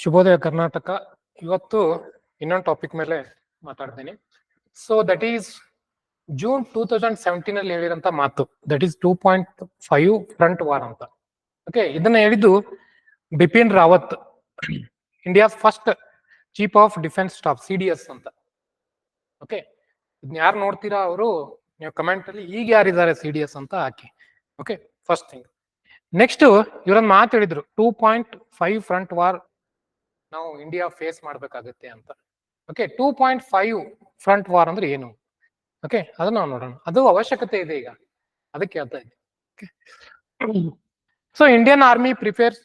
ಶುಭೋದಯ ಕರ್ನಾಟಕ. ಇವತ್ತು ಇನ್ನೊಂದು ಟಾಪಿಕ್ ಮೇಲೆ ಮಾತಾಡ್ತೀನಿ. So that is June two thousand seventeen ಅಲ್ಲಿ ಹೇಳಿರಂತ ಮಾತು. That is two point five front war ಅಂತ. ಓಕೆ ಇದನ್ನ ಹೇಳಿದ್ದು Bipin Rawat India's first chief of defence staff C D S ಅಂತ. ಓಕೆ ಇದನ್ನ ಯಾರು ನೋಡ್ತೀರಾ ಅವರು? ನೀವು ಕಮೆಂಟ್ ಅಲ್ಲಿ ಈಗ ಯಾರಿದ್ದಾರೆ ಸಿ ಡಿ ಎಸ್ ಅಂತ ಹಾಕಿ. ಓಕೆ ಫಸ್ಟ್ ಥಿಂಗ್ ನೆಕ್ಸ್ಟ್ ಇವರೊಂದು ಮಾತು ಹೇಳಿದ್ರು two point five front war ನಾವು ಇಂಡಿಯಾ ಫೇಸ್ ಮಾಡ್ಬೇಕಾಗತ್ತೆ ಅಂತ. Okay two point five front war ಅಂದ್ರೆ ಏನು? ಓಕೆ ಅದನ್ನ ನಾವು ನೋಡೋಣ. ಅದು ಅವಶ್ಯಕತೆ ಇದೆ ಈಗ. ಅದಕ್ಕೆ ಹೇಳ್ತಾ ಇದ್ದೆ. So Indian army prepares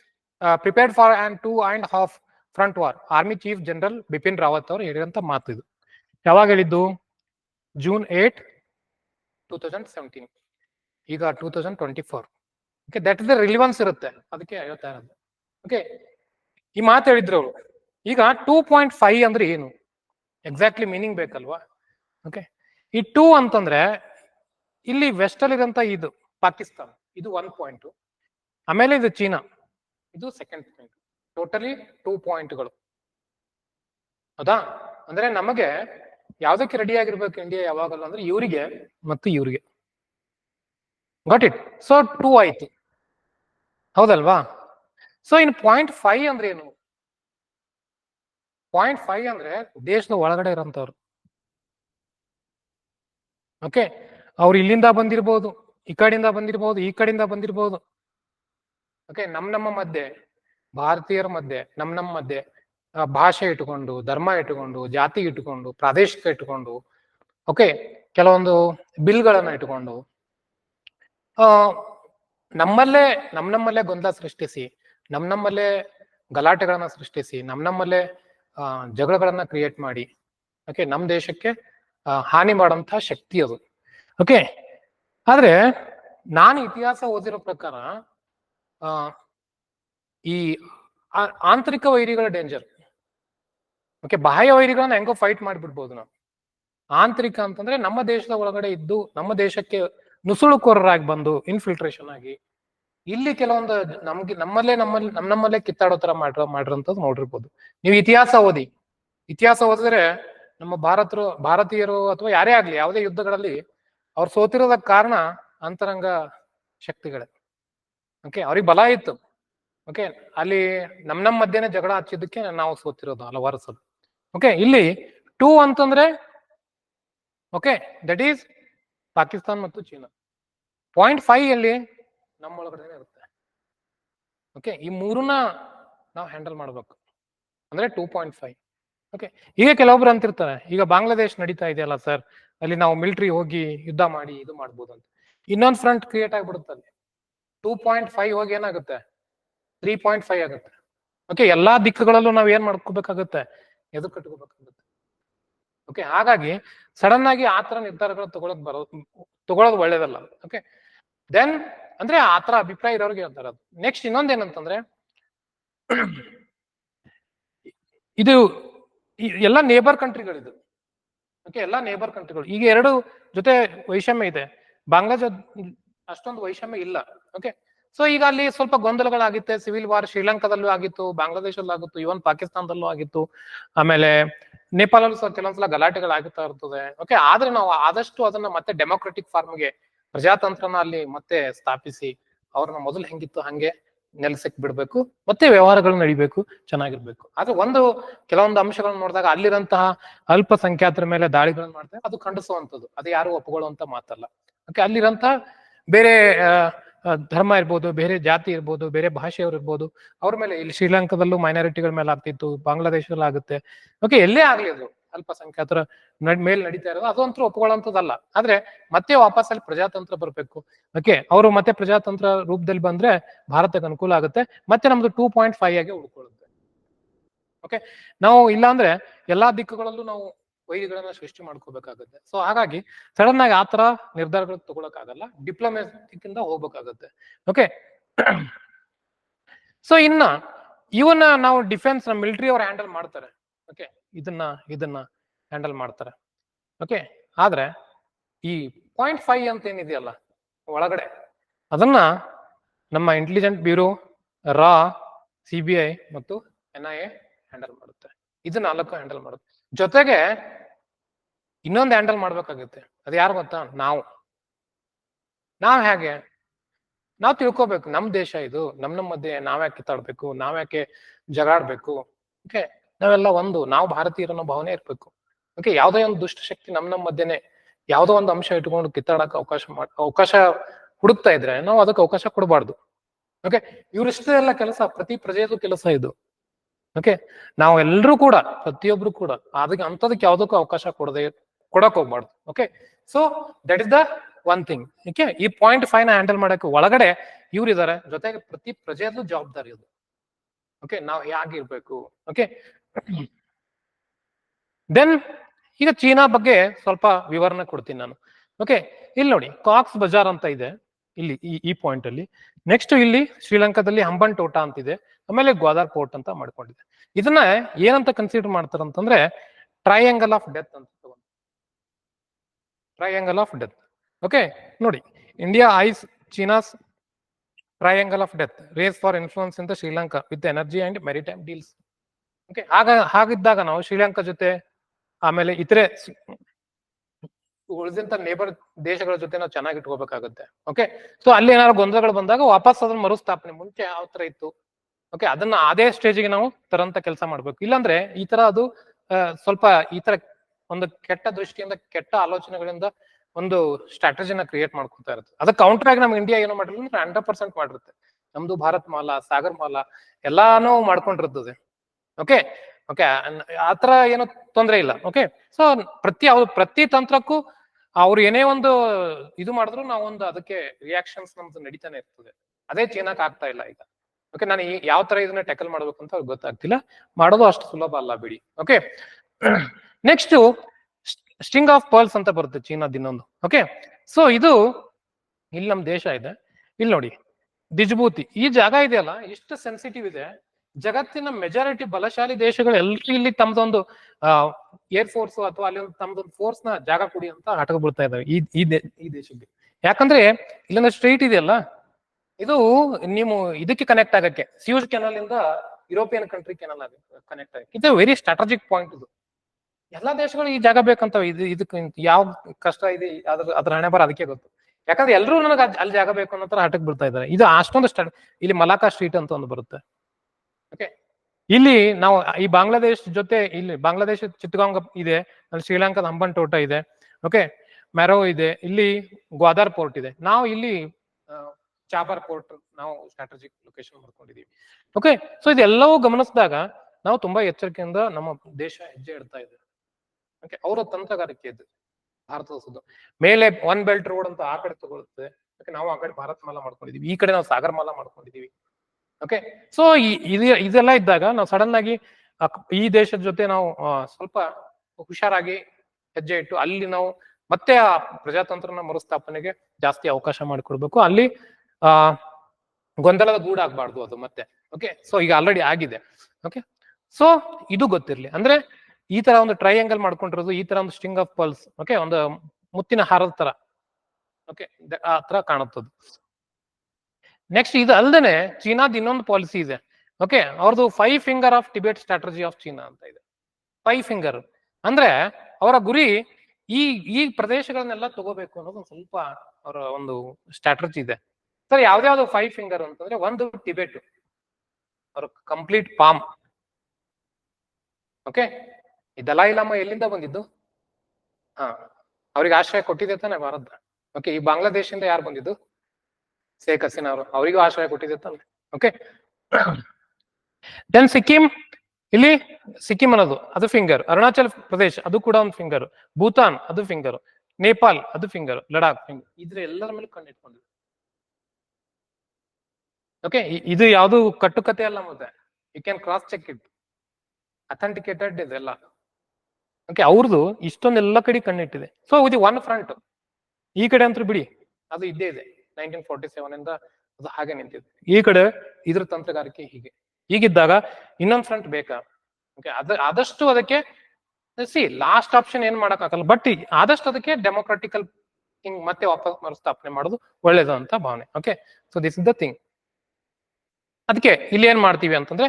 prepared for and two and half front war army chief general Bipin Rawat ಅವರು ಹೇಳಿದಂತ ಮಾತು ಇದು. ಯಾವಾಗ ಹೇಳಿದ್ದು? June eight two thousand seventeen ಈಗ two thousand twenty four okay that is the relevance ಇರುತ್ತೆ. ಅದಕ್ಕೆ ಹೇಳ್ತಾ ಇರೋದು. ಓಕೆ ಈ ಮಾತು ಹೇಳಿದ್ರು ಅವರು. ಈಗ ಟೂ ಪಾಯಿಂಟ್ ಫೈವ್ ಅಂದ್ರೆ ಏನು? ಎಕ್ಸಾಕ್ಟ್ಲಿ ಮೀನಿಂಗ್ ಬೇಕಲ್ವಾ? ಓಕೆ ಈ ಟೂ ಅಂತಂದ್ರೆ ಇಲ್ಲಿ ವೆಸ್ಟ್ ಇರೋಂತ ಇದು, ಪಾಕಿಸ್ತಾನ. ಇದು ಒನ್ ಪಾಯಿಂಟ್ ಆಮೇಲೆ ಇದು ಚೀನಾ. ಇದು ಸೆಕೆಂಡ್ ಪಾಯಿಂಟ್ ಟೋಟಲಿ ಟೂ ಪಾಯಿಂಟ್ಗಳು ಹೌದಾ? ಅಂದ್ರೆ ನಮಗೆ ಯಾವ್ದಕ್ಕೆ ರೆಡಿ ಆಗಿರ್ಬೇಕು ಇಂಡಿಯಾ ಯಾವಾಗಲ್ಲ ಅಂದ್ರೆ ಇವರಿಗೆ ಮತ್ತು ಇವರಿಗೆ. ಗಾಟ್ ಇಟ್ ಸೊ ಟೂ ಆಯ್ತು. ಹೌದಲ್ವಾ? ಸೊ ಇನ್ ಪಾಯಿಂಟ್ ಫೈವ್ ಅಂದ್ರೆ ಏನು? ಪಾಯಿಂಟ್ ಫೈವ್ ಅಂದ್ರೆ ದೇಶದ ಒಳಗಡೆ ಇರೋಂಥವ್ರು. ಓಕೆ ಅವ್ರು ಇಲ್ಲಿಂದ ಬಂದಿರ್ಬೋದು, ಈ ಕಡೆಯಿಂದ ಬಂದಿರ್ಬೋದು, ಈ ಕಡೆಯಿಂದ ಬಂದಿರ್ಬೋದು. ಓಕೆ ನಮ್ ನಮ್ಮ ಮಧ್ಯೆ, ಭಾರತೀಯರ ಮಧ್ಯೆ, ನಮ್ ನಮ್ಮ ಮಧ್ಯೆ ಭಾಷೆ ಇಟ್ಕೊಂಡು, ಧರ್ಮ ಇಟ್ಕೊಂಡು, ಜಾತಿ ಇಟ್ಕೊಂಡು, ಪ್ರಾದೇಶಿಕ ಇಟ್ಕೊಂಡು ಓಕೆ ಕೆಲವೊಂದು ಬಿಲ್ಗಳನ್ನ ಇಟ್ಕೊಂಡು ನಮ್ಮಲ್ಲೇ, ನಮ್ ನಮ್ಮಲ್ಲೇ ಗೊಂದಲ ಸೃಷ್ಟಿಸಿ ನಮ್ ನಮ್ಮಲ್ಲೇ ಗಲಾಟೆಗಳನ್ನ ಸೃಷ್ಟಿಸಿ ನಮ್ಮ ನಮ್ಮಲ್ಲೇ ಜಗಳಗಳನ್ನ ಕ್ರಿಯೇಟ್ ಮಾಡಿ ಓಕೆ ನಮ್ಮ ದೇಶಕ್ಕೆ ಹಾನಿ ಮಾಡುವಂತಹ ಶಕ್ತಿ ಅದು. ಓಕೆ ಆದ್ರೆ ನಾನು ಇತಿಹಾಸ ಓದಿರೋ ಪ್ರಕಾರ ಈ ಆಂತರಿಕ ವೈರಿಗಳ ಡೇಂಜರ್ ಓಕೆ ಬಾಹ್ಯ ವೈರಿಗಳನ್ನ ಹೆಂಗೋ ಫೈಟ್ ಮಾಡಿಬಿಡ್ಬೋದು ನಾವು. ಆಂತರಿಕ ಅಂತಂದ್ರೆ ನಮ್ಮ ದೇಶದ ಒಳಗಡೆ ಇದ್ದು, ನಮ್ಮ ದೇಶಕ್ಕೆ ನುಸುಳುಕೋರರಾಗಿ ಬಂದು ಇನ್ಫಿಲ್ಟ್ರೇಷನ್ ಆಗಿ ಇಲ್ಲಿ ಕೆಲವೊಂದು ನಮ್ಗೆ ನಮ್ಮಲ್ಲೇ ನಮ್ಮಲ್ಲಿ ನಮ್ ನಮ್ಮಲ್ಲೇ ಕಿತ್ತಾಡೋ ತರ ಮಾಡಿರೋ ಮಾಡಿರೋಂಥದ್ದು ನೋಡಿರ್ಬೋದು. ನೀವು ಇತಿಹಾಸ ಓದಿ. ಇತಿಹಾಸ ಓದಿದ್ರೆ ನಮ್ಮ ಭಾರತರು, ಭಾರತೀಯರು ಅಥವಾ ಯಾರೇ ಆಗ್ಲಿ ಯಾವುದೇ ಯುದ್ಧಗಳಲ್ಲಿ ಅವ್ರು ಸೋತಿರೋದಕ್ಕೆ ಕಾರಣ ಅಂತರಂಗ ಶಕ್ತಿಗಳೇ. ಓಕೆ, ಅವ್ರಿಗೆ ಬಲ ಇತ್ತು. ಓಕೆ, ಅಲ್ಲಿ ನಮ್ ನಮ್ಮ ಮಧ್ಯೆನೆ ಜಗಳ ಹಚ್ಚಿದ್ದಕ್ಕೆ ನಾವು ಸೋತಿರೋದು ಹಲವಾರು ಸಲ. ಓಕೆ, ಇಲ್ಲಿ ಟೂ ಅಂತಂದ್ರೆ ಓಕೆ, ದಟ್ ಈಸ್ ಪಾಕಿಸ್ತಾನ್ ಮತ್ತು ಚೀನಾ. ಪಾಯಿಂಟ್ ಫೈವ್ ಅಲ್ಲಿ ನಮ್ಮ ಒಳಗಡೆ ಇರುತ್ತೆ. ಓಕೆ ಈ ಮೂರನ್ನ ನಾವು ಹ್ಯಾಂಡಲ್ ಮಾಡ್ಬೇಕು. ಅಂದ್ರೆ ಟೂ ಪಾಯಿಂಟ್ ಫೈವ್ ಓಕೆ ಈಗ ಕೆಲವೊಬ್ರು ಅಂತಿರ್ತಾರೆ, ಈಗ ಬಾಂಗ್ಲಾದೇಶ್ ನಡೀತಾ ಇದೆಯಲ್ಲ ಸರ್ ಅಲ್ಲಿ ನಾವು ಮಿಲಿಟರಿ ಹೋಗಿ ಯುದ್ಧ ಮಾಡಿ ಇದು ಮಾಡ್ಬೋದು ಅಂತ. ಇನ್ನೊಂದು ಫ್ರಂಟ್ ಕ್ರಿಯೇಟ್ ಆಗಿಬಿಡುತ್ತೆ ಅಲ್ಲಿ. ಟೂ ಪಾಯಿಂಟ್ ಫೈವ್ ಹೋಗಿ ಏನಾಗುತ್ತೆ? ತ್ರೀ ಪಾಯಿಂಟ್ ಫೈವ್ ಆಗುತ್ತೆ. ಓಕೆ ಎಲ್ಲಾ ದಿಕ್ಕುಗಳಲ್ಲೂ ನಾವು ಏನ್ ಮಾಡ್ಕೋಬೇಕಾಗುತ್ತೆ? ಎದು ಕಟ್ಕೋಬೇಕಾಗುತ್ತೆ. ಓಕೆ ಹಾಗಾಗಿ ಸಡನ್ ಆಗಿ ಆ ತರ ನಿರ್ಧಾರಗಳು ತಗೊಳಕ್ ಬರೋ, ತಗೊಳೋದು ಒಳ್ಳೇದಲ್ಲ. ಓಕೆ ದೆನ್ ಅಂದ್ರೆ ಆ ತರ ಅಭಿಪ್ರಾಯ ಇರೋರ್ಗೆ ಹೇಳ್ತಾರೆ ಅದು. ನೆಕ್ಸ್ಟ್ ಇನ್ನೊಂದೇನಂತಂದ್ರೆ, ಇದು ಎಲ್ಲ ನೇಬರ್ ಕಂಟ್ರಿಗಳಿದು ಓಕೆ ಎಲ್ಲ ನೇಬರ್ ಕಂಟ್ರಿಗಳು ಈಗ ಎರಡು ಜೊತೆ ವೈಷಮ್ಯ ಇದೆ. ಬಾಂಗ್ಲಾದೇಶ ಅಷ್ಟೊಂದು ವೈಷಮ್ಯ ಇಲ್ಲ. ಓಕೆ ಸೊ ಈಗ ಅಲ್ಲಿ ಸ್ವಲ್ಪ ಗೊಂದಲಗಳಾಗಿತ್ತೆ. ಸಿವಿಲ್ ವಾರ್ ಶ್ರೀಲಂಕಾದಲ್ಲೂ ಆಗಿತ್ತು ಬಾಂಗ್ಲಾದೇಶಲ್ಲೂ ಆಗಿತ್ತು ಇವನ್ ಪಾಕಿಸ್ತಾನದಲ್ಲೂ ಆಗಿತ್ತು. ಆಮೇಲೆ ನೇಪಾಳಲ್ಲೂ ಸಹ ಕೆಲವೊಂದ್ಸಲ ಗಲಾಟೆಗಳಾಗುತ್ತಾ ಇರ್ತದೆ. ಓಕೆ ಆದ್ರೆ ನಾವು ಆದಷ್ಟು ಅದನ್ನ ಮತ್ತೆ ಡೆಮೋಕ್ರೆಟಿಕ್ ಫಾರ್ಮ್ಗೆ ಪ್ರಜಾತಂತ್ರನ ಅಲ್ಲಿ ಮತ್ತೆ ಸ್ಥಾಪಿಸಿ ಅವ್ರನ್ನ ಮೊದಲು ಹೆಂಗಿತ್ತು ಹಂಗೆ ನೆಲೆಸಕ್ ಬಿಡ್ಬೇಕು, ಮತ್ತೆ ವ್ಯವಹಾರಗಳು ನಡಿಬೇಕು, ಚೆನ್ನಾಗಿರ್ಬೇಕು. ಆದ್ರೆ ಒಂದು ಕೆಲವೊಂದು ಅಂಶಗಳನ್ನ ನೋಡಿದಾಗ ಅಲ್ಲಿರಂತಹ ಅಲ್ಪಸಂಖ್ಯಾತರ ಮೇಲೆ ದಾಳಿಗಳನ್ನ ಮಾಡ್ತಾರೆ, ಅದು ಖಂಡಿಸುವಂಥದ್ದು. ಅದು ಯಾರು ಒಪ್ಕೊಳ್ಳುವಂತ ಮಾತಲ್ಲ. ಓಕೆ ಅಲ್ಲಿರಂತಹ ಬೇರೆ ಧರ್ಮ ಇರ್ಬೋದು, ಬೇರೆ ಜಾತಿ ಇರ್ಬೋದು, ಬೇರೆ ಭಾಷೆಯವರು ಇರ್ಬೋದು, ಅವ್ರ ಮೇಲೆ ಇಲ್ಲಿ ಶ್ರೀಲಂಕಾದಲ್ಲೂ ಮೈನಾರಿಟಿಗಳ ಮೇಲೆ ಆಗ್ತಿತ್ತು ಬಾಂಗ್ಲಾದೇಶದಲ್ಲಿ ಆಗುತ್ತೆ ಓಕೆ ಎಲ್ಲೇ ಆಗ್ಲಿ ಅದು. ಅಲ್ಪಸಂಖ್ಯಾತರ ನಡ್, ಮೇಲೆ ನಡೀತಾ ಇರೋದು ಅದಂತೂ ಒಪ್ಕೊಳ್ಳೋಂಥದ್ದಲ್ಲ. ಆದ್ರೆ ಮತ್ತೆ ವಾಪಸ್ ಅಲ್ಲಿ ಪ್ರಜಾತಂತ್ರ ಬರ್ಬೇಕು. ಓಕೆ ಅವರು ಮತ್ತೆ ಪ್ರಜಾತಂತ್ರ ರೂಪದಲ್ಲಿ ಬಂದ್ರೆ ಭಾರತಕ್ಕೆ ಅನುಕೂಲ ಆಗುತ್ತೆ, ಮತ್ತೆ ನಮ್ದು ಟೂ ಪಾಯಿಂಟ್ ಫೈವ್ ಆಗಿ ಉಳ್ಕೊಳ್ಳುತ್ತೆ. ಓಕೆ ನಾವು ಇಲ್ಲ ಅಂದ್ರೆ ಎಲ್ಲಾ ದಿಕ್ಕುಗಳಲ್ಲೂ ನಾವು ವೈರಿಗಳನ್ನ ಸೃಷ್ಟಿ ಮಾಡ್ಕೋಬೇಕಾಗುತ್ತೆ. ಸೊ ಹಾಗಾಗಿ ಸಡನ್ ಆಗಿ ಆತರ ನಿರ್ಧಾರಗಳು ತಗೊಳಕ್ಕಾಗಲ್ಲ ಆಗಲ್ಲ ಇಂದ ಹೋಗ್ಬೇಕಾಗತ್ತೆ. ಓಕೆ ಸೊ ಇನ್ನ ಇವನ್ನ ನಾವು ಡಿಫೆನ್ಸ್ ಮಿಲಿಟರಿ ಅವ್ರು ಹ್ಯಾಂಡಲ್ ಮಾಡ್ತಾರೆ. ಓಕೆ, ಇದನ್ನ ಇದನ್ನ ಹ್ಯಾಂಡಲ್ ಮಾಡ್ತಾರೆ. ಓಕೆ, ಆದ್ರೆ ಈ ಪಾಯಿಂಟ್ ಫೈವ್ ಅಂತ ಏನಿದೆಯಲ್ಲ, ಒಳಗಡೆ, ಅದನ್ನ ನಮ್ಮ ಇಂಟೆಲಿಜೆಂಟ್ ಬ್ಯೂರೋ ರಾ ಸಿ ಬಿ ಐ ಮತ್ತು ಎನ್ ಐ ಎ ಹ್ಯಾಂಡಲ್ ಮಾಡುತ್ತೆ. ಇದು ನಾಲ್ಕು ಹ್ಯಾಂಡಲ್ ಮಾಡುತ್ತೆ. ಜೊತೆಗೆ ಇನ್ನೊಂದು ಹ್ಯಾಂಡಲ್ ಮಾಡ್ಬೇಕಾಗುತ್ತೆ. ಅದು ಯಾರು ಗೊತ್ತಾ? ನಾವು. ನಾವ್ ಹೇಗೆ? ನಾವ್ ತಿಳ್ಕೊಬೇಕು, ನಮ್ ದೇಶ ಇದು, ನಮ್ ನಮ್ಮ ಮಧ್ಯೆ ನಾವ್ಯಾಕೆ ಕಿತ್ತಾಡ್ಬೇಕು, ನಾವ್ಯಾಕೆ ಜಗಾಡ್ಬೇಕು, ಓಕೆ? ನಾವೆಲ್ಲ ಒಂದು, ನಾವು ಭಾರತೀಯರ ಅನ್ನೋ ಭಾವನೆ ಇರ್ಬೇಕು. ಓಕೆ ಯಾವುದೇ ಒಂದು ದುಷ್ಟಶಕ್ತಿ ನಮ್ ನಮ್ಮ ಮಧ್ಯೆನೆ ಯಾವುದೋ ಒಂದು ಅಂಶ ಇಟ್ಕೊಂಡು ಕಿತ್ತಾಡಕ್ ಅವಕಾಶ ಮಾಡ, ಅವಕಾಶ ಹುಡುಕ್ತಾ ಇದ್ರೆ ನಾವು ಅದಕ್ಕೆ ಅವಕಾಶ ಕೊಡಬಾರ್ದು. ಓಕೆ ಇವ್ರಿಷ್ಟೇ ಎಲ್ಲ ಕೆಲಸ, ಪ್ರತಿ ಪ್ರಜೆಯದು ಕೆಲಸ ಇದು. ಓಕೆ ನಾವು ಎಲ್ಲರೂ ಕೂಡ, ಪ್ರತಿಯೊಬ್ರು ಕೂಡ ಅದಕ್ಕೆ ಅಂತದಕ್ಕೆ ಯಾವುದಕ್ಕೂ ಅವಕಾಶ ಕೊಡದೆ ಕೊಡಕ್ ಹೋಗ್ಬಾರ್ದು. Okay so that is the one thing okay ಈ ಪಾಯಿಂಟ್ ಫೈವ್ನ ಹ್ಯಾಂಡಲ್ ಮಾಡಕ್ಕೆ ಒಳಗಡೆ ಇವ್ರು ಇದಾರೆ, ಜೊತೆಗೆ ಪ್ರತಿ ಪ್ರಜೆಯದು ಜವಾಬ್ದಾರಿ ಇದು ಓಕೆ ನಾವು ಹೇಗಿರ್ಬೇಕು ಓಕೆ ದೆನ್ ಈಗ ಚೀನಾ ಬಗ್ಗೆ ಸ್ವಲ್ಪ ವಿವರಣೆ ಕೊಡ್ತೀನಿ ನಾನು. ಓಕೆ ಇಲ್ಲಿ ನೋಡಿ ಕಾಕ್ಸ್ ಬಜಾರ್ ಅಂತ ಇದೆ, ಇಲ್ಲಿ ಈ ಪಾಯಿಂಟ್ ಅಲ್ಲಿ. ನೆಕ್ಸ್ಟ್ ಇಲ್ಲಿ ಶ್ರೀಲಂಕಾದಲ್ಲಿ ಹಂಬನ್ ಟೋಟಾ ಅಂತಿದೆ ಆಮೇಲೆ ಗ್ವಾದಾರ್ ಪೋರ್ಟ್ ಅಂತ ಮಾಡ್ಕೊಂಡಿದೆ. ಇದನ್ನ ಏನಂತ ಕನ್ಸಿಡರ್ ಮಾಡ್ತಾರೆ ಅಂತಂದ್ರೆ ಟ್ರಯಾಂಗಲ್ ಆಫ್ ಡೆತ್ ಅಂತ ಟ್ರಯಾಂಗಲ್ ಆಫ್ ಡೆತ್ ಓಕೆ ನೋಡಿ India is China's triangle of death race for influence in Sri Lanka with energy and maritime deals okay ಆಗ, ಹಾಗಿದ್ದಾಗ ನಾವು ಶ್ರೀಲಂಕಾ ಜೊತೆ, ಆಮೇಲೆ ಇತರೆ ಉಳಿದಂತ ನೇಬರ್ ದೇಶಗಳ ಜೊತೆ ನಾವು ಚೆನ್ನಾಗಿ ಇಟ್ಕೋಬೇಕಾಗುತ್ತೆ. ಓಕೆ ಸೊ ಅಲ್ಲಿ ಏನಾದ್ರು ಗೊಂದಲಗಳು ಬಂದಾಗ ವಾಪಸ್ ಅದನ್ನ ಮರುಸ್ಥಾಪನೆ, ಮುಂಚೆ ಯಾವ ತರ ಇತ್ತು? ಓಕೆ ಅದನ್ನ ಅದೇ ಸ್ಟೇಜಿಗೆ ನಾವು ತರಂತ ಕೆಲಸ ಮಾಡ್ಬೇಕು. ಇಲ್ಲಾಂದ್ರೆ ಈ ತರ ಅದು ಸ್ವಲ್ಪ ಈ ತರ ಒಂದು ಕೆಟ್ಟ ದೃಷ್ಟಿಯಿಂದ, ಕೆಟ್ಟ ಆಲೋಚನೆಗಳಿಂದ ಒಂದು ಸ್ಟ್ರಾಟಜಿನ ಕ್ರಿಯೇಟ್ ಮಾಡ್ಕೊತಾ ಇರುತ್ತೆ. ಅದಕ್ಕೆ ಕೌಂಟರ್ ಆಗಿ ನಮ್ಮ ಇಂಡಿಯಾ ಏನೋ ಮಾಡಿರಲಿಲ್ಲ ಹಂಡ್ರೆಡ್ ಪರ್ಸೆಂಟ್ ಮಾಡಿರುತ್ತೆ. ನಮ್ದು ಭಾರತ್ ಮಾಲಾ, ಸಾಗರ್ ಮಾಲಾ ಎಲ್ಲಾನು ಮಾಡ್ಕೊಂಡಿರ್ತದೆ. ಓಕೆ ಓಕೆ ಆತರ ಏನೋ ತೊಂದರೆ ಇಲ್ಲ. ಓಕೆ ಸೊ ಪ್ರತಿ ಅವ್ರು, ಪ್ರತಿ ತಂತ್ರಕ್ಕೂ ಅವ್ರು ಏನೇ ಒಂದು ಇದು ಮಾಡಿದ್ರು ನಾವು ಒಂದು ಅದಕ್ಕೆ ರಿಯಾಕ್ಷನ್ಸ್ ನಮ್ದು ನಡೀತಾನೆ ಇರ್ತದೆ. ಅದೇ ಚೀನಾಕ್ ಆಗ್ತಾ ಇಲ್ಲ ಈಗ. ಓಕೆ ನಾನು ಯಾವ ತರ ಇದನ್ನ ಟ್ಯಾಕಲ್ ಮಾಡ್ಬೇಕು ಅಂತ ಅವ್ರಿಗೆ ಗೊತ್ತಾಗ್ತಿಲ್ಲ. ಮಾಡೋದು ಅಷ್ಟು ಸುಲಭ ಅಲ್ಲ ಬಿಡಿ. Okay next string of pearls ಅಂತ ಬರುತ್ತೆ ಚೀನಾದ ಇನ್ನೊಂದು. ಓಕೆ ಸೊ ಇದು ಇಲ್ಲಿ ನಮ್ ದೇಶ ಇದೆ. ಇಲ್ಲಿ ನೋಡಿ. ದಿಜ್ಬೂತಿ ಈ ಜಾಗ ಇದೆಯಲ್ಲ ಎಷ್ಟು ಸೆನ್ಸಿಟಿವ್ ಇದೆ. ಜಗತ್ತಿನ ಮೆಜಾರಿಟಿ ಬಲಶಾಲಿ ದೇಶಗಳು ಎಲ್ಲರೂ ಇಲ್ಲಿ ತಮ್ದೊಂದು ಏರ್ ಫೋರ್ಸ್ ಅಥವಾ ಅಲ್ಲಿ ಒಂದು ತಮ್ದೊಂದು ಫೋರ್ಸ್ನ ಜಾಗ ಕೊಡಿ ಅಂತ ಆಟಕ ಬಿಡ್ತಾ ಇದಾವೆ ಈ ಈ ದೇಶಕ್ಕೆ. ಯಾಕಂದ್ರೆ ಇಲ್ಲೊಂದು ಸ್ಟ್ರೈಟ್ ಇದೆಯಲ್ಲ, ಇದು ನೀವು ಇದಕ್ಕೆ ಕನೆಕ್ಟ್ ಆಗಕ್ಕೆ ಸ್ಯೂಜ್ ಕೆನಲ್ ಇಂದ ಯುರೋಪಿಯನ್ ಕಂಟ್ರಿ ಕೆನಲ್ ಕನೆಕ್ಟ್ ಆಗಕ್ಕೆ. ಇದು ವೆರಿ ಸ್ಟ್ರಾಟಜಿಕ್ ಪಾಯಿಂಟ್ ಇದು. ಎಲ್ಲಾ ದೇಶಗಳು ಈ ಜಾಗ ಬೇಕಂತ ಇದು, ಇದಕ್ಕೆ ಯಾವ ಕಷ್ಟ ಇದೆ, ಅದ್ರ ಅದ್ರ ಹಣೆ ಬರ ಅದಕ್ಕೆ ಗೊತ್ತು. ಯಾಕಂದ್ರೆ ಎಲ್ಲರೂ ನನಗೆ ಅಲ್ಲಿ ಜಾಗ ಬೇಕು ಅನ್ನೋ ತರ ಆಟಕ್ಕೆ ಬಿಡ್ತಾ ಇದ್ದಾರೆ. ಇದು ಅಷ್ಟೊಂದು ಇಲ್ಲಿ ಮಲಾಕಾ ಸ್ಟ್ರೀಟ್ ಅಂತ ಒಂದು ಬರುತ್ತೆ. ಇಲ್ಲಿ ನಾವು ಈ ಬಾಂಗ್ಲಾದೇಶ ಜೊತೆ ಇಲ್ಲಿ ಬಾಂಗ್ಲಾದೇಶ ಚಿತ್ತಗಾಂಗ್ ಇದೆ ಶ್ರೀಲಂಕಾದ ಹಂಬನ್ ತೋಟ ಇದೆ ಓಕೆ ಮೆರೋ ಇದೆ, ಇಲ್ಲಿ ಗ್ವಾದಾರ್ ಪೋರ್ಟ್ ಇದೆ. ನಾವು ಇಲ್ಲಿ ಚಾಬಾರ್ ಪೋರ್ಟ್ ನಾವು ಸ್ಟ್ರಾಟಜಿಕ್ ಲೊಕೇಶನ್ ಮಾಡ್ಕೊಂಡಿದೀವಿ ಓಕೆ ಸೊ ಇದೆಲ್ಲವೂ ಗಮನಿಸಿದಾಗ ನಾವು ತುಂಬಾ ಎಚ್ಚರಿಕೆಯಿಂದ ನಮ್ಮ ದೇಶ ಹೆಜ್ಜೆ ಇಡ್ತಾ ಇದೆ ಓಕೆ ಅವರ ತಂತ್ರಗಾರಿಕೆ ಇದು, ಭಾರತದ ಸುದ್ದು ಮೇಲೆ ಒನ್ ಬೆಲ್ಟ್ ರೋಡ್ ಅಂತ ಆ ಕಡೆ ತಗೊಳುತ್ತೆ ಓಕೆ ನಾವು ಆ ಕಡೆ ಭಾರತ ಮಾಲಾ ಮಾಡ್ಕೊಂಡಿದೀವಿ, ಈ ಕಡೆ ನಾವು ಸಾಗರ್ ಮಾಲಾ ಮಾಡ್ಕೊಂಡಿದೀವಿ. ಓಕೆ ಸೊ ಇದು, ಇದೆಲ್ಲ ಇದ್ದಾಗ ನಾವು ಸಡನ್ ಆಗಿ ಈ ದೇಶದ ಜೊತೆ ನಾವು ಸ್ವಲ್ಪ ಹುಷಾರಾಗಿ ಹೆಜ್ಜೆ ಇಟ್ಟು ಅಲ್ಲಿ ನಾವು ಮತ್ತೆ ಆ ಪ್ರಜಾತಂತ್ರನ ಮರುಸ್ಥಾಪನೆಗೆ ಜಾಸ್ತಿ ಅವಕಾಶ ಮಾಡಿಕೊಡ್ಬೇಕು. ಅಲ್ಲಿ, ಆ, ಗೊಂದಲದ ಗೂಡಾಗಬಾರ್ದು ಅದು ಮತ್ತೆ. ಓಕೆ ಸೊ ಈಗ ಆಲ್ರೆಡಿ ಆಗಿದೆ. ಓಕೆ ಸೊ ಇದು ಗೊತ್ತಿರ್ಲಿ. ಅಂದ್ರೆ ಈ ತರ ಒಂದು ಟ್ರಯಾಂಗಲ್ ಮಾಡ್ಕೊಂಡಿರೋದು, ಈ ತರ ಒಂದು ಸ್ಟಿಂಗ್ ಆಫ್ ಪಲ್ಸ್ ಓಕೆ ಒಂದು ಮುತ್ತಿನ ಹಾರದ ತರ. ಓಕೆ ಆ ತರ ಕಾಣುತ್ತದು ನೆಕ್ಸ್ಟ್ ಇದು ಅಲ್ಲದೆ ಚೀನಾದ ಇನ್ನೊಂದು ಪಾಲಿಸಿ ಇದೆ. ಓಕೆ ಅವ್ರದ್ದು five finger of Tibet strategy of China ಅಂತ ಇದೆ. ಫೈವ್ ಫಿಂಗರ್ ಅಂದ್ರೆ ಅವರ ಗುರಿ ಈ ಈ ಪ್ರದೇಶಗಳನ್ನೆಲ್ಲ ತಗೋಬೇಕು ಅನ್ನೋದು ಒಂದು ಸ್ವಲ್ಪ ಅವರ ಒಂದು ಸ್ಟ್ರಾಟಜಿ ಇದೆ. ಸರ್, ಯಾವ್ದ್ಯಾವ್ದು ಫೈವ್ ಫಿಂಗರ್ ಅಂತಂದ್ರೆ ಒಂದು ಟಿಬೇಟ್ ಅವ್ರ ಕಂಪ್ಲೀಟ್ ಪಾಮ್ ಓಕೆ ಈ ದಲಾಯಿಲಾಮ ಎಲ್ಲಿಂದ ಬಂದಿದ್ದು? ಹಾ, ಅವ್ರಿಗೆ ಆಶ್ರಯ ಕೊಟ್ಟಿದೆ ತಾನೆ ಭಾರತ. ಓಕೆ ಈ ಬಾಂಗ್ಲಾದೇಶದಿಂದ ಯಾರು ಬಂದಿದ್ದು? ಶೇಖ್ ಹಸೀನಾ ಅವರು. ಅವರಿಗೂ ಆಶ್ರಯ ಕೊಟ್ಟಿದೆ ತಾನೆ ಓಕೆ ದೆನ್ ಸಿಕ್ಕಿಂ ಇಲ್ಲಿ ಸಿಕ್ಕಿಂ ಅನ್ನೋದು, ಅದು ಫಿಂಗರ್ ಅರುಣಾಚಲ್ ಪ್ರದೇಶ್ ಅದು ಕೂಡ ಒಂದು ಫಿಂಗರ್ ಭೂತಾನ್ ಅದು ಫಿಂಗರ್ ನೇಪಾಲ್ ಅದು ಫಿಂಗರ್ ಲಡಾಖ್ ಫಿಂಗರ್ ಇದ್ರ ಎಲ್ಲರ ಮೇಲೆ ಕಣ್ಣಿಟ್ಕೊಂಡಿದೆ ಓಕೆ ಇದು ಯಾವುದು ಕಟ್ಟುಕತೆ ಅಲ್ಲ ಮತ್ತೆ. You can cross check it authenticated ಇದೆಲ್ಲ. ಓಕೆ ಅವ್ರದ್ದು ಇಷ್ಟೊಂದೆಲ್ಲ ಕಡೆ ಕಣ್ಣಿಟ್ಟಿದೆ ಸೊ ಇದು ಒನ್ ಫ್ರಂಟ್ ಈ ಕಡೆ ಅಂತೂ ಬಿಡಿ. ಅದು ಇದ್ದೇ ಇದೆ. ನೈನ್ಟೀನ್ ಫೋರ್ಟಿ ಸೆವೆನ್ ಇಂದ ಅದು ಹಾಗೆ ನಿಂತಿದೆ. ಈ ಕಡೆ ಇದ್ರ ತಂತ್ರಗಾರಿಕೆ ಹೀಗೆ. ಹೀಗಿದ್ದಾಗ ಇನ್ನೊಂದ್ ಫ್ರಂಟ್ ಬೇಕಾ? ಓಕೆ ಅದ, ಆದಷ್ಟು ಅದಕ್ಕೆ ಸಿ ಲಾಸ್ಟ್ ಆಪ್ಷನ್ ಏನ್ ಮಾಡಕ್ಕಾಗಲ್ಲ ಬಟ್ ಆದಷ್ಟು ಅದಕ್ಕೆ ಡೆಮೋಕ್ರಾಟಿಕಲ್ ಹಿಂಗ್ ಮತ್ತೆ ವಾಪಸ್ ಮರುಸ್ಥಾಪನೆ ಮಾಡೋದು ಒಳ್ಳೇದು ಅಂತ ಭಾವನೆ. Okay so this is the thing ಅದಕ್ಕೆ ಇಲ್ಲಿ ಏನ್ ಮಾಡ್ತೀವಿ ಅಂತಂದ್ರೆ,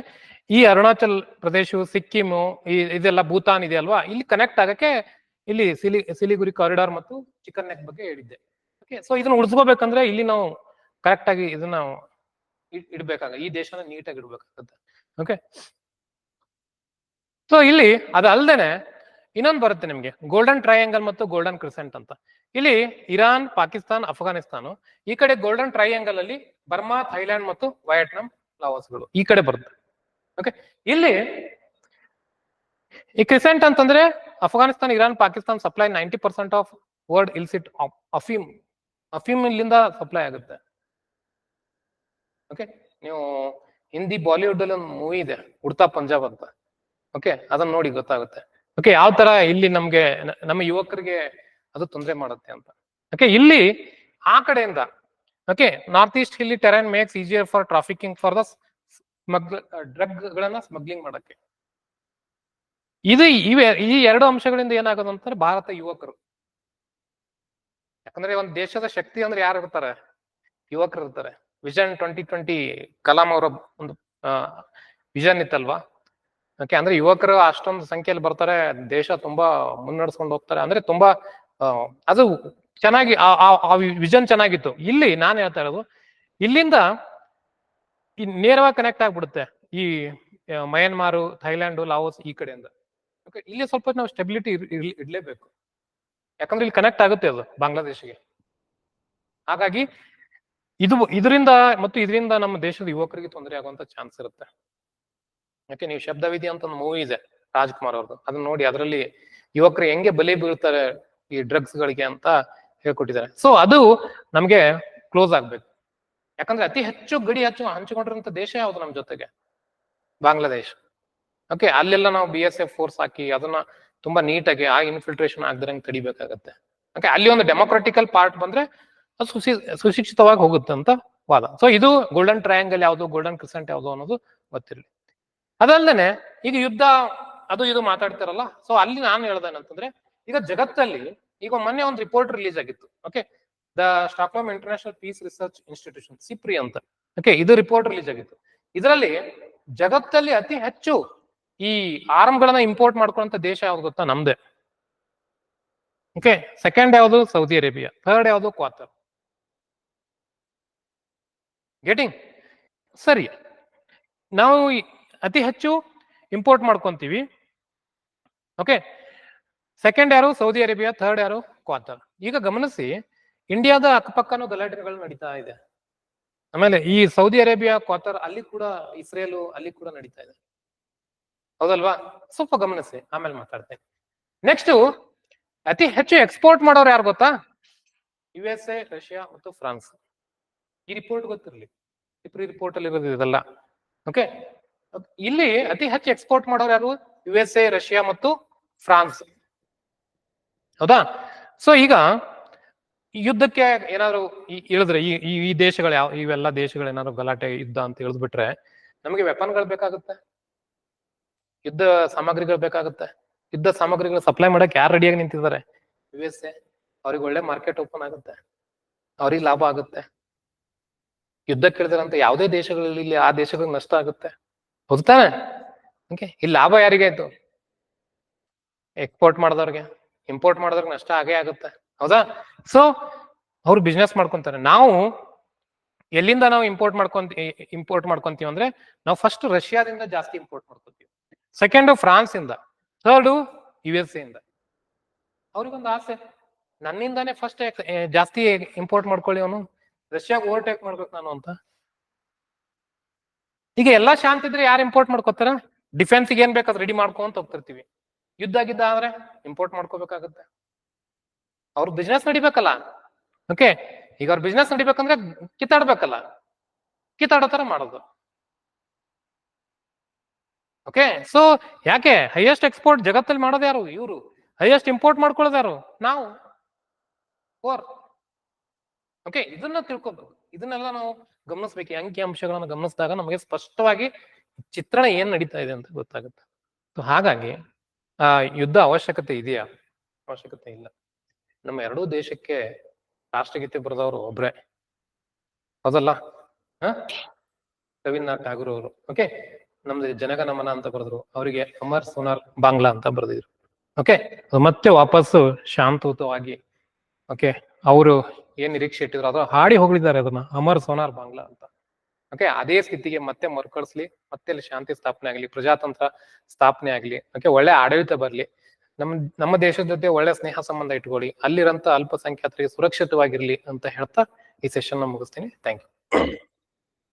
ಈ ಅರುಣಾಚಲ್ ಪ್ರದೇಶ ಸಿಕ್ಕಿಮು ಈ, ಇದೆಲ್ಲ ಭೂತಾನ್ ಇದೆ ಅಲ್ವಾ? ಇಲ್ಲಿ ಕನೆಕ್ಟ್ ಆಗಕ್ಕೆ ಇಲ್ಲಿ ಸಿಲಿ, ಸಿಲಿಗುರಿ ಕಾರಿಡಾರ್ ಮತ್ತು ಚಿಕನ್ ನೆಕ್ ಬಗ್ಗೆ ಹೇಳಿದ್ದೆ. ಸೊ ಇದನ್ನ ಉಳಿಸ್ಕೋಬೇಕಂದ್ರೆ ಇಲ್ಲಿ ನಾವು ಕರೆಕ್ಟ್ ಆಗಿ ಇದನ್ನ ಇಡ್- ಇಡ್ಬೇಕಾಗ ಈ ದೇಶನ ನೀಟಾಗಿ ಇಡ್ಬೇಕಾಗತ್ತೆ. ಓಕೆ ಸೊ ಇಲ್ಲಿ ಅದಲ್ದೇನೆ ಇನ್ನೊಂದು ಬರುತ್ತೆ ನಿಮ್ಗೆ. ಗೋಲ್ಡನ್ ಟ್ರಯಾಂಗಲ್ ಮತ್ತು ಗೋಲ್ಡನ್ ಕ್ರಿಸೆಂಟ್ ಅಂತ. ಇಲ್ಲಿ ಇರಾನ್, ಪಾಕಿಸ್ತಾನ್, ಅಫ್ಘಾನಿಸ್ತಾನ, ಈ ಕಡೆ ಗೋಲ್ಡನ್ ಟ್ರಯಾಂಗಲ್ ಅಲ್ಲಿ ಬರ್ಮಾ, ಥೈಲ್ಯಾಂಡ್ ಮತ್ತು ವಯಟ್ನಾಂ, ಲಾವೋಸ್ಗಳು ಈ ಕಡೆ ಬರುತ್ತೆ. ಓಕೆ ಇಲ್ಲಿ ಈ ಕ್ರಿಸೆಂಟ್ ಅಂತಂದ್ರೆ Afghanistan, Iran, Pakistan supply ninety percent of world illicit ಅಫೀಮ್ ಅಫೀಮ್ ಇಲ್ಲಿಂದ ಸಪ್ಲೈ ಆಗುತ್ತೆ. ಓಕೆ ನೀವು ಹಿಂದಿ ಬಾಲಿವುಡ್ ಅಲ್ಲಿ ಒಂದು ಮೂವಿ ಇದೆ, ಉಡ್ತಾ ಪಂಜಾಬ್ ಅಂತ. ಓಕೆ ಅದನ್ನ ನೋಡಿ ಗೊತ್ತಾಗುತ್ತೆ. ಓಕೆ ಯಾವ ತರ ಇಲ್ಲಿ ನಮ್ಗೆ, ನಮ್ಮ ಯುವಕರಿಗೆ ಅದು ತೊಂದರೆ ಮಾಡುತ್ತೆ ಅಂತ. ಓಕೆ ಇಲ್ಲಿ ಆ ಕಡೆಯಿಂದ ಓಕೆ ನಾರ್ತ್ ಈಸ್ಟ್ ಇಲ್ಲಿ terrain makes easier for trafficking for the smuggle drug ಗಳನ್ನ ಸ್ಮಗ್ಲಿಂಗ್ ಮಾಡಕ್ಕೆ. ಇದು ಇವೆ, ಈ ಎರಡು ಅಂಶಗಳಿಂದ ಏನಾಗೋದು ಅಂತಂದ್ರೆ ಭಾರತ ಯುವಕರು. ಯಾಕಂದ್ರೆ ಒಂದು ದೇಶದ ಶಕ್ತಿ ಅಂದ್ರೆ ಯಾರು ಇರ್ತಾರೆ? ಯುವಕರು ಇರ್ತಾರೆ. ವಿಷನ್ ಟ್ವೆಂಟಿ ಟ್ವೆಂಟಿ ಕಲಾಂ ಅವರ ಒಂದು ವಿಷನ್ ಇತ್ತಲ್ವಾ? ಓಕೆ, ಅಂದ್ರೆ ಯುವಕರು ಅಷ್ಟೊಂದು ಸಂಖ್ಯೆಯಲ್ಲಿ ಬರ್ತಾರೆ, ದೇಶ ತುಂಬಾ ಮುನ್ನಡೆಸ್ಕೊಂಡು ಹೋಗ್ತಾರೆ. ಅಂದ್ರೆ ತುಂಬಾ ಅದು ಚೆನ್ನಾಗಿ, ಆ- ವಿಷನ್ ಚೆನ್ನಾಗಿತ್ತು. ಇಲ್ಲಿ ನಾನು ಹೇಳ್ತಾ ಇರೋದು, ಇಲ್ಲಿಂದ ಈ ನೇರವಾಗಿ ಕನೆಕ್ಟ್ ಆಗ್ಬಿಡುತ್ತೆ ಈ ಮಯನ್ಮಾರು ಥೈಲ್ಯಾಂಡ್ ಲಾವೋಸ್ ಈ ಕಡೆಯಿಂದ. ಇಲ್ಲಿ ಸ್ವಲ್ಪ ನಾವು ಸ್ಟೆಬಿಲಿಟಿ ಇಡ್ಲೇಬೇಕು ಯಾಕಂದ್ರೆ ಇಲ್ಲಿ ಕನೆಕ್ಟ್ ಆಗುತ್ತೆ ಅದು ಬಾಂಗ್ಲಾದೇಶಿಗೆ. ಹಾಗಾಗಿ ಇದು ಇದರಿಂದ ಮತ್ತು ಇದರಿಂದ ನಮ್ಮ ದೇಶದ ಯುವಕರಿಗೆ ತೊಂದರೆ ಆಗುವಂತ ಚಾನ್ಸ್ ಇರುತ್ತೆ. ಯಾಕೆ ನೀವು ಶಬ್ದವಿಧಿ ಅಂತ ಒಂದು ಮೂವಿ ಇದೆ ರಾಜ್ಕುಮಾರ್ ಅವ್ರದ್ದು. ಅದನ್ನ ನೋಡಿ ಅದರಲ್ಲಿ ಯುವಕರು ಹೆಂಗೆ ಬಲಿ ಬೀಳ್ತಾರೆ ಈ ಡ್ರಗ್ಸ್ ಗಳಿಗೆ ಅಂತ ಹೇಳ್ಕೊಟ್ಟಿದ್ದಾರೆ. ಸೊ ಅದು ನಮ್ಗೆ ಕ್ಲೋಸ್ ಆಗ್ಬೇಕು. ಯಾಕಂದ್ರೆ ಅತಿ ಹೆಚ್ಚು ಗಡಿ ಹಚ್ಚು ಹಂಚಿಕೊಂಡಿರುವಂತ ದೇಶ ಯಾವುದು ನಮ್ ಜೊತೆಗೆ? ಬಾಂಗ್ಲಾದೇಶ್. ಓಕೆ ಅಲ್ಲೆಲ್ಲ ನಾವು ಬಿ ಎಸ್ ಎಫ್ ಫೋರ್ಸ್ ಹಾಕಿ ಅದನ್ನ ತುಂಬಾ ನೀಟಾಗಿ ಆ ಇನ್ಫಿಲ್ಟ್ರೇಷನ್ ಆಗದಂಗೆ ತಡಿಬೇಕಾಗತ್ತೆ. ಓಕೆ ಅಲ್ಲಿ ಒಂದು ಡೆಮೊಕ್ರಾಟಿಕಲ್ ಪಾರ್ಟ್ ಬಂದ್ರೆ ಅದು ಸುಶಿ ಸುಶಿಕ್ಷಿತವಾಗಿ ಹೋಗುತ್ತೆ ಅಂತ ವಾದ. ಸೊ ಇದು ಗೋಲ್ಡನ್ ಟ್ರಯಾಂಗಲ್ ಯಾವುದು ಗೋಲ್ಡನ್ ಕ್ರಿಸೆಂಟ್ ಯಾವುದು ಅನ್ನೋದು ಗೊತ್ತಿರಲಿ. ಅದಲ್ಲದೆ ಈಗ ಯುದ್ಧ, ಅದು ಇದು ಮಾತಾಡ್ತಾರಲ್ಲ ಸೊ ಅಲ್ಲಿ ನಾನು ಹೇಳ್ದೇನಂತಂದ್ರೆ ಈಗ ಜಗತ್ತಲ್ಲಿ ಈಗ ಮೊನ್ನೆ ಒಂದು ರಿಪೋರ್ಟ್ ರಿಲೀಸ್ ಆಗಿತ್ತು. Okay the Stockholm International Peace Research Institution SIPRI ಅಂತ. ಓಕೆ ಇದು ರಿಪೋರ್ಟ್ ರಿಲೀಸ್ ಆಗಿತ್ತು. ಇದರಲ್ಲಿ ಜಗತ್ತಲ್ಲಿ ಅತಿ ಹೆಚ್ಚು ಈ ಆರ್ಮ್ಗಳನ್ನ ಇಂಪೋರ್ಟ್ ಮಾಡ್ಕೊಳಂತ ದೇಶ ಯಾವ್ದು ಗೊತ್ತಾ? ನಮ್ದೇ. ಓಕೆ ಸೆಕೆಂಡ್ ಯಾವುದು? ಸೌದಿ ಅರೇಬಿಯಾ ಥರ್ಡ್ ಯಾವುದು? ಕ್ವಾತರ್ ಗೆಟಿಂಗ್ ಸರಿ. ನಾವು ಅತಿ ಹೆಚ್ಚು ಇಂಪೋರ್ಟ್ ಮಾಡ್ಕೊಂತೀವಿ. ಓಕೆ ಸೆಕೆಂಡ್ ಯಾರು? ಸೌದಿ ಅರೇಬಿಯಾ ಥರ್ಡ್ ಯಾರು? ಕ್ವಾತರ್ ಈಗ ಗಮನಿಸಿ ಇಂಡಿಯಾದ ಅಕ್ಕಪಕ್ಕನೂ ಗಲಾಟೆಗಳು ನಡೀತಾ ಇದೆ. ಆಮೇಲೆ ಈ ಸೌದಿ ಅರೇಬಿಯಾ ಕ್ವಾತರ್ ಅಲ್ಲಿ ಕೂಡ ಇಸ್ರೇಲು ಅಲ್ಲಿ ಕೂಡ ನಡೀತಾ ಇದೆ. ಹೌದಲ್ವಾ? ಸ್ವಲ್ಪ ಗಮನಿಸಿ, ಆಮೇಲೆ ಮಾತಾಡ್ತೇನೆ. ನೆಕ್ಸ್ಟ್ ಅತಿ ಹೆಚ್ಚು ಎಕ್ಸ್ಪೋರ್ಟ್ ಮಾಡೋರು ಯಾರು ಗೊತ್ತಾ? ಯು ಎಸ್ ಎ ರಷ್ಯಾ ಮತ್ತು ಫ್ರಾನ್ಸ್ ಈ ರಿಪೋರ್ಟ್ ಗೊತ್ತಿರಲಿ. ಇಪ್ರಿ ರಿಪೋರ್ಟ್ ಅಲ್ಲಿ ಇರೋದು ಇದೆಲ್ಲ. ಓಕೆ ಇಲ್ಲಿ ಅತಿ ಹೆಚ್ಚು ಎಕ್ಸ್ಪೋರ್ಟ್ ಮಾಡೋರು ಯಾರು? ಯು ಎಸ್ ಎ ರಷ್ಯಾ ಮತ್ತು ಫ್ರಾನ್ಸ್ ಹೌದಾ? ಸೊ ಈಗ ಯುದ್ಧಕ್ಕೆ ಏನಾದ್ರು ಇಳಿದ್ರೆ, ಈ, ಈ- ದೇಶಗಳು ಯಾವ, ಇವೆಲ್ಲ ದೇಶಗಳು ಏನಾದ್ರು ಗಲಾಟೆ, ಯುದ್ಧ ಅಂತ ಇಳಿದ್ಬಿಟ್ರೆ, ನಮಗೆ ವೆಪನ್ಗಳು ಬೇಕಾಗುತ್ತೆ? ಯುದ್ಧ ಸಾಮಗ್ರಿಗಳು ಬೇಕಾಗುತ್ತೆ. ಯುದ್ಧ ಸಾಮಗ್ರಿಗಳು ಸಪ್ಲೈ ಮಾಡಕ್ ಯಾರು ರೆಡಿಯಾಗಿ ನಿಂತಿದ್ದಾರೆ? ಯು ಎಸ್ ಎ ಅವ್ರಿಗೆ ಒಳ್ಳೆ ಮಾರ್ಕೆಟ್ ಓಪನ್ ಆಗುತ್ತೆ. ಅವ್ರಿಗೆ ಲಾಭ ಆಗುತ್ತೆ. ಯುದ್ಧ ಕೇಳಿದ್ರಂತ ಯಾವುದೇ ದೇಶಗಳಲ್ಲಿ ಇಲ್ಲಿ ಆ ದೇಶಗಳಿಗೆ ನಷ್ಟ ಆಗುತ್ತೆ. ಹೋಗ್ತಾನೆ ಓಕೆ ಇಲ್ಲಿ ಲಾಭ ಯಾರಿಗೆ ಆಯ್ತು? ಎಕ್ಸ್ಪೋರ್ಟ್ ಮಾಡಿದವ್ರಿಗೆ ಇಂಪೋರ್ಟ್ ಮಾಡಿದವ್ರಿಗೆ ನಷ್ಟ ಆಗೇ ಆಗುತ್ತೆ. ಹೌದಾ? ಸೊ ಅವ್ರು ಬಿಸ್ನೆಸ್ ಮಾಡ್ಕೊಂತಾರೆ. ನಾವು ಎಲ್ಲಿಂದ ನಾವು ಇಂಪೋರ್ಟ್ ಮಾಡ್ಕೊಂತ ಇಂಪೋರ್ಟ್ ಮಾಡ್ಕೊಂತೀವಿ ಅಂದ್ರೆ ನಾವು ಫಸ್ಟ್ ರಷ್ಯಾದಿಂದ ಜಾಸ್ತಿ ಇಂಪೋರ್ಟ್ ಮಾಡ್ಕೊಂತೀವಿ. ಸೆಕೆಂಡ್ ಫ್ರಾನ್ಸ್ ಇಂದ ಥರ್ಡ್ ಯು ಎಸ್ ಇಂದ ಅವ್ರಿಗೊಂದು ಆಸೆ. ನನ್ನಿಂದಾನೇ ಫಸ್ಟ್ ಜಾಸ್ತಿ ಇಂಪೋರ್ಟ್ ಮಾಡ್ಕೊಳ್ಳಿ ಅವನು. ರಷ್ಯಾಗ ಓವರ್ಟೇಕ್ ಮಾಡ್ಬೇಕು ನಾನು ಅಂತ. ಈಗ ಎಲ್ಲಾ ಶಾಂತಿ ಇದ್ರೆ ಯಾರು ಇಂಪೋರ್ಟ್ ಮಾಡ್ಕೋತಾರ? ಡಿಫೆನ್ಸ್ಗೆ ಏನ್ ಬೇಕಾದ್ರೆ ರೆಡಿ ಮಾಡ್ಕೊಂತ ಹೋಗ್ತಿರ್ತೀವಿ. ಯುದ್ಧ ಗಿದ್ದ ಆದ್ರೆ ಇಂಪೋರ್ಟ್ ಮಾಡ್ಕೋಬೇಕಾಗತ್ತೆ. ಅವ್ರ ಬಿಸ್ನೆಸ್ ನಡಿಬೇಕಲ್ಲ. ಓಕೆ ಈಗ ಅವ್ರ ಬಿಸ್ನೆಸ್ ನಡಿಬೇಕಂದ್ರೆ ಕಿತ್ತಾಡ್ಬೇಕಲ್ಲ. ಕಿತ್ತಾಡೋ ತರ ಮಾಡೋದು. ಓಕೆ ಸೊ ಯಾಕೆ ಹೈಯೆಸ್ಟ್ ಎಕ್ಸ್ಪೋರ್ಟ್ ಜಗತ್ತಲ್ಲಿ ಮಾಡೋದು ಯಾರು? ಇವರು. ಹೈಯೆಸ್ಟ್ ಇಂಪೋರ್ಟ್ ಮಾಡ್ಕೊಳ್ಳೋದು ಯಾರು? ನಾವು. ಓಕೆ ಇದನ್ನ ತಿಳ್ಕೊಬೇಕು. ಇದನ್ನೆಲ್ಲ ನಾವು ಗಮನಿಸ್ಬೇಕು. ಅಂಕಿ ಅಂಶಗಳನ್ನ ಗಮನಿಸಿದಾಗ ನಮಗೆ ಸ್ಪಷ್ಟವಾಗಿ ಚಿತ್ರಣ ಏನ್ ನಡೀತಾ ಇದೆ ಅಂತ ಗೊತ್ತಾಗುತ್ತೆ. ಸೊ ಹಾಗಾಗಿ, ಆ, ಯುದ್ಧ ಅವಶ್ಯಕತೆ ಇದೆಯಾ? ಅವಶ್ಯಕತೆ ಇಲ್ಲ. ನಮ್ಮ ಎರಡೂ ದೇಶಕ್ಕೆ ರಾಷ್ಟ್ರಗೀತೆ ಬರೆದವರು ಒಬ್ರೆ. ಹೌದಲ್ಲ? ರವೀಂದ್ರನಾಥ್ ಠಾಗೂರ್ ಅವರು. ಓಕೆ ನಮ್ದು ನಮನ ಅಂತ ಬರೆದ್ರು. ಅವರಿಗೆ ಅಮರ್ ಸೋನಾರ್ ಬಾಂಗ್ಲಾ ಅಂತ ಬರೆದಿದ್ರು. ಓಕೆ ಮತ್ತೆ ವಾಪಸ್ಸು ಶಾಂತಯುತವಾಗಿ ಓಕೆ ಅವರು ಏನ್ ನಿರೀಕ್ಷೆ ಇಟ್ಟಿದ್ರು? ಅದು ಹಾಡಿ ಹೋಗಿದ್ದಾರೆ ಅದನ್ನ, ಅಮರ್ ಸೋನಾರ್ ಬಾಂಗ್ಲಾ ಅಂತ. ಓಕೆ ಅದೇ ಸ್ಥಿತಿಗೆ ಮತ್ತೆ ಮರುಕಳಿಸ್ಲಿ, ಮತ್ತೆ ಅಲ್ಲಿ ಶಾಂತಿ ಸ್ಥಾಪನೆ ಆಗ್ಲಿ, ಪ್ರಜಾತಂತ್ರ ಸ್ಥಾಪನೆ ಆಗ್ಲಿ ಓಕೆ ಒಳ್ಳೆ ಆಡಳಿತ ಬರ್ಲಿ. ನಮ್ಮ ನಮ್ಮ ದೇಶದ ಜೊತೆ ಒಳ್ಳೆ ಸ್ನೇಹ ಸಂಬಂಧ ಇಟ್ಕೊಳ್ಳಿ. ಅಲ್ಲಿರಂತ ಅಲ್ಪಸಂಖ್ಯಾತರಿಗೆ ಸುರಕ್ಷಿತವಾಗಿರ್ಲಿ ಅಂತ ಹೇಳ್ತಾ ಈ ಸೆಷನ್ ಮುಗಿಸ್ತೀನಿ. Thank you